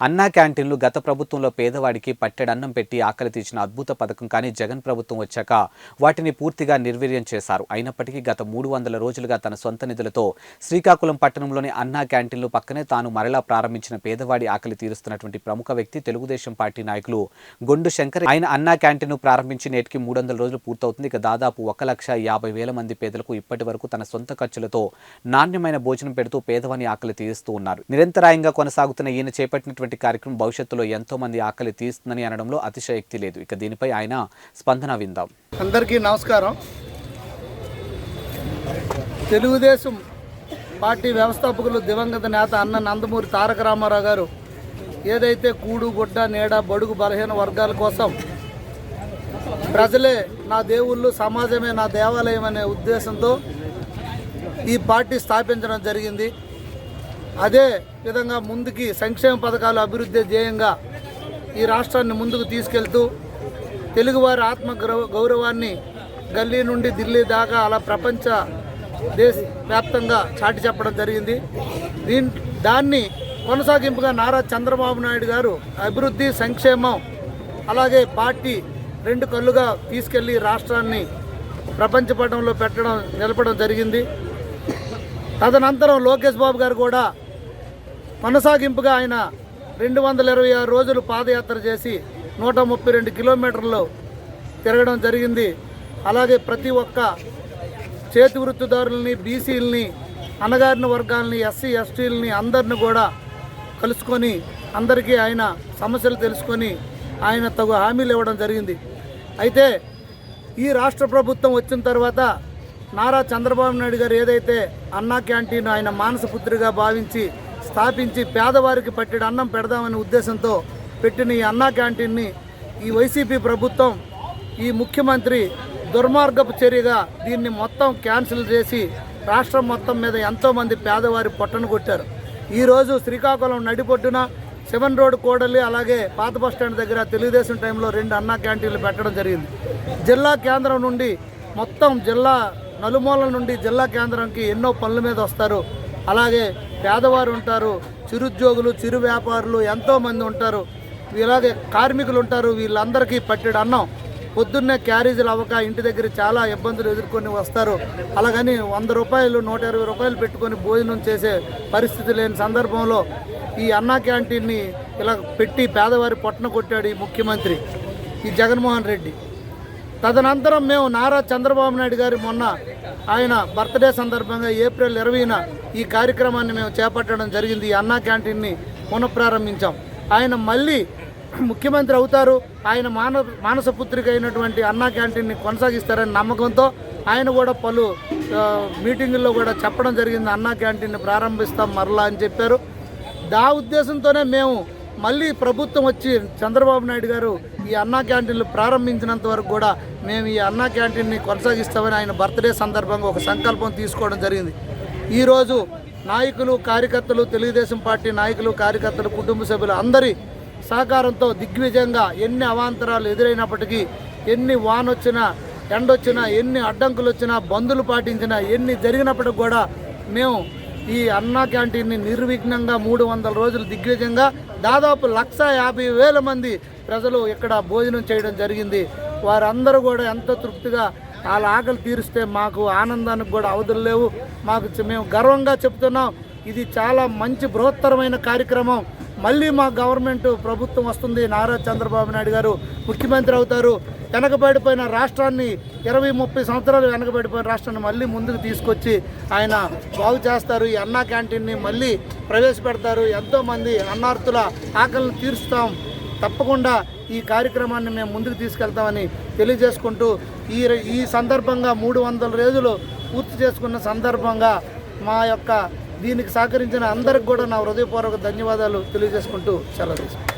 అన్నా క్యాంటీన్లు గత ప్రభుత్వంలో పేదవాడికి పట్టెడన్నం పెట్టి ఆకలి తీర్చిన అద్భుత పథకం కానీ జగన్ ప్రభుత్వం వచ్చాక వాటిని పూర్తిగా నిర్వీర్యం చేశారు. అయినప్పటికీ గత మూడు వందల రోజులుగా తన సొంత నిధులతో శ్రీకాకుళం పట్టణంలోని అన్నా క్యాంటీన్లు పక్కనే తాను మరలా ప్రారంభించిన పేదవాడి ఆకలి తీరుస్తున్నటువంటి ప్రముఖ వ్యక్తి తెలుగుదేశం పార్టీ నాయకులు గొండు శంకర్. ఆయన అన్నా క్యాంటీన్ ప్రారంభించి నేటికి మూడు వందల రోజులు పూర్తవుతుంది. ఇక దాదాపు ఒక లక్ష యాభై వేల మంది పేదలకు ఇప్పటి వరకు తన సొంత ఖర్చులతో నాణ్యమైన భోజనం పెడుతూ పేదవాని ఆకలి తీరుస్తూ ఉన్నారు. నిరంతరాయంగా కొనసాగుతున్న ఈయన చేపట్టినటువంటి కార్యక్రమం భవిష్యత్తులో ఎంతో మంది ఆకలి తీస్తుందని అనడంలో అతిశయక్తి లేదు. ఇక దీనిపై ఆయన స్పందన విందాం. అందరికీ నమస్కారం. తెలుగుదేశం పార్టీ వ్యవస్థాపకులు దివంగత నేత అన్న నందమూరి తారక రామారావు గారు ఏదైతే కూడు గుడ్డ నీడ బడుగు బలహీన వర్గాల కోసం ప్రజలే నా దేవుళ్ళు సమాజమే నా దేవాలయం అనే ఉద్దేశంతో ఈ పార్టీ స్థాపించడం జరిగింది. అదే విధంగా ముందుకి సంక్షేమ పథకాలు అభివృద్ధి ధ్యేయంగా ఈ రాష్ట్రాన్ని ముందుకు తీసుకెళ్తూ తెలుగువారి ఆత్మ గౌరవ గౌరవాన్ని గల్లీ నుండి ఢిల్లీ దాకా అలా ప్రపంచ దేశ వ్యాప్తంగా చాటి చెప్పడం జరిగింది. దీని దాన్ని కొనసాగింపుగా నారా చంద్రబాబు నాయుడు గారు అభివృద్ధి సంక్షేమం అలాగే పార్టీ రెండు కళ్ళుగా తీసుకెళ్ళి రాష్ట్రాన్ని ప్రపంచ పటంలో పెట్టడం నిలపడం జరిగింది. తదనంతరం లోకేష్ బాబు గారు కూడా కొనసాగింపుగా ఆయన రెండు వందల ఇరవై ఆరు రోజులు పాదయాత్ర చేసి నూట ముప్పై రెండు కిలోమీటర్లు తిరగడం జరిగింది. అలాగే ప్రతి ఒక్క చేతి వృత్తిదారులని బీసీలని అణగారిన వర్గాలని ఎస్సీ ఎస్టీలని అందరిని కూడా కలుసుకొని అందరికీ ఆయన సమస్యలు తెలుసుకొని ఆయన తగు హామీలు ఇవ్వడం జరిగింది. అయితే ఈ రాష్ట్ర ప్రభుత్వం వచ్చిన తర్వాత నారా చంద్రబాబు నాయుడు గారు ఏదైతే అన్నా క్యాంటీన్ ఆయన మానసపుత్రిగా భావించి స్థాపించి పేదవారికి పట్టెడు అన్నం పెడదామనే ఉద్దేశంతో పెట్టిన ఈ అన్నా క్యాంటీన్ని ఈ వైసీపీ ప్రభుత్వం ఈ ముఖ్యమంత్రి దుర్మార్గపు చర్యగా దీన్ని మొత్తం క్యాన్సిల్ చేసి రాష్ట్రం మొత్తం మీద ఎంతోమంది పేదవారి పొట్టను కొట్టారు. ఈరోజు శ్రీకాకుళం నడిపొట్టున సెవెన్ రోడ్ కోడలి అలాగే పాత బస్ స్టాండ్ దగ్గర తెలుగుదేశం టైంలో రెండు అన్నా క్యాంటీన్లు పెట్టడం జరిగింది. జిల్లా కేంద్రం నుండి మొత్తం జిల్లా నలుమూలల నుండి జిల్లా కేంద్రానికి ఎన్నో పనుల మీద వస్తారు. అలాగే పేదవారు ఉంటారు చిరుద్యోగులు చిరు వ్యాపారులు ఎంతోమంది ఉంటారు. ఇలాగే కార్మికులు ఉంటారు వీళ్ళందరికీ పట్టెడు అన్నం. పొద్దున్నే క్యారేజీలు అవ్వక ఇంటి దగ్గర చాలా ఇబ్బందులు ఎదుర్కొని వస్తారు. అలాగని వంద రూపాయలు నూట ఇరవై రూపాయలు పెట్టుకొని భోజనం చేసే పరిస్థితి లేని సందర్భంలో ఈ అన్నా క్యాంటీన్ని ఇలా పెట్టి పేదవారి పొట్టన కొట్టాడు ఈ ముఖ్యమంత్రి ఈ జగన్మోహన్ రెడ్డి. తదనంతరం మేము నారా చంద్రబాబు నాయుడు గారి మొన్న ఆయన బర్త్డే సందర్భంగా ఏప్రిల్ ఇరవైన ఈ కార్యక్రమాన్ని మేము చేపట్టడం జరిగింది. ఈ అన్నా క్యాంటీన్ని పునఃప్రారంభించాం. ఆయన మళ్ళీ ముఖ్యమంత్రి అవుతారు. ఆయన మాన మానస పుత్రిక అయినటువంటి అన్నా క్యాంటీన్ని కొనసాగిస్తారని నమ్మకంతో ఆయన కూడా పలు మీటింగుల్లో కూడా చెప్పడం జరిగింది. అన్నా క్యాంటీన్ని ప్రారంభిస్తాం మరలా అని చెప్పారు. దా ఉద్దేశంతోనే మేము మళ్ళీ ప్రభుత్వం వచ్చి చంద్రబాబు నాయుడు గారు ఈ అన్నా క్యాంటీన్లు ప్రారంభించినంత వరకు కూడా మేము ఈ అన్నా క్యాంటీన్ని కొనసాగిస్తామని ఆయన బర్త్డే సందర్భంగా ఒక సంకల్పం తీసుకోవడం జరిగింది. ఈరోజు నాయకులు కార్యకర్తలు తెలుగుదేశం పార్టీ నాయకులు కార్యకర్తలు కుటుంబ సభ్యులు అందరి సహకారంతో దిగ్విజయంగా ఎన్ని అవాంతరాలు ఎదురైనప్పటికీ ఎన్ని వానొచ్చినా ఎండొచ్చినా ఎన్ని అడ్డంకులు వచ్చినా బంధులు పాటించినా ఎన్ని జరిగినప్పటికి కూడా మేము ఈ అన్నా క్యాంటీన్ని నిర్విఘ్నంగా మూడు వందల రోజులు దిగ్విజయంగా దాదాపు లక్ష యాభై వేల మంది ప్రజలు ఇక్కడ భోజనం చేయడం జరిగింది. వారందరూ కూడా ఎంతో తృప్తిగా వాళ్ళ ఆకలి తీరిస్తే మాకు ఆనందానికి కూడా అవధులు లేవు. మాకు మేము గర్వంగా చెప్తున్నాం. ఇది చాలా మంచి బృహత్తరమైన కార్యక్రమం. మళ్ళీ మా గవర్నమెంట్ ప్రభుత్వం వస్తుంది. నారా చంద్రబాబు నాయుడు గారు ముఖ్యమంత్రి అవుతారు. వెనకబడిపోయిన రాష్ట్రాన్ని ఇరవై ముప్పై సంవత్సరాలు వెనకబడిపోయిన రాష్ట్రాన్ని మళ్ళీ ముందుకు తీసుకొచ్చి ఆయన బాగు చేస్తారు. ఈ అన్నా క్యాంటీన్ని మళ్ళీ ప్రవేశపెడతారు. ఎంతోమంది అన్నార్థుల ఆకలిని తీరుస్తాం. తప్పకుండా ఈ కార్యక్రమాన్ని మేము ముందుకు తీసుకెళ్తామని తెలియజేసుకుంటూ ఈ ఈ సందర్భంగా మూడు వందల రోజులు పూర్తి చేసుకున్న సందర్భంగా మా యొక్క దీనికి సహకరించిన అందరికి కూడా నా హృదయపూర్వక ధన్యవాదాలు తెలియజేసుకుంటూ సెలవు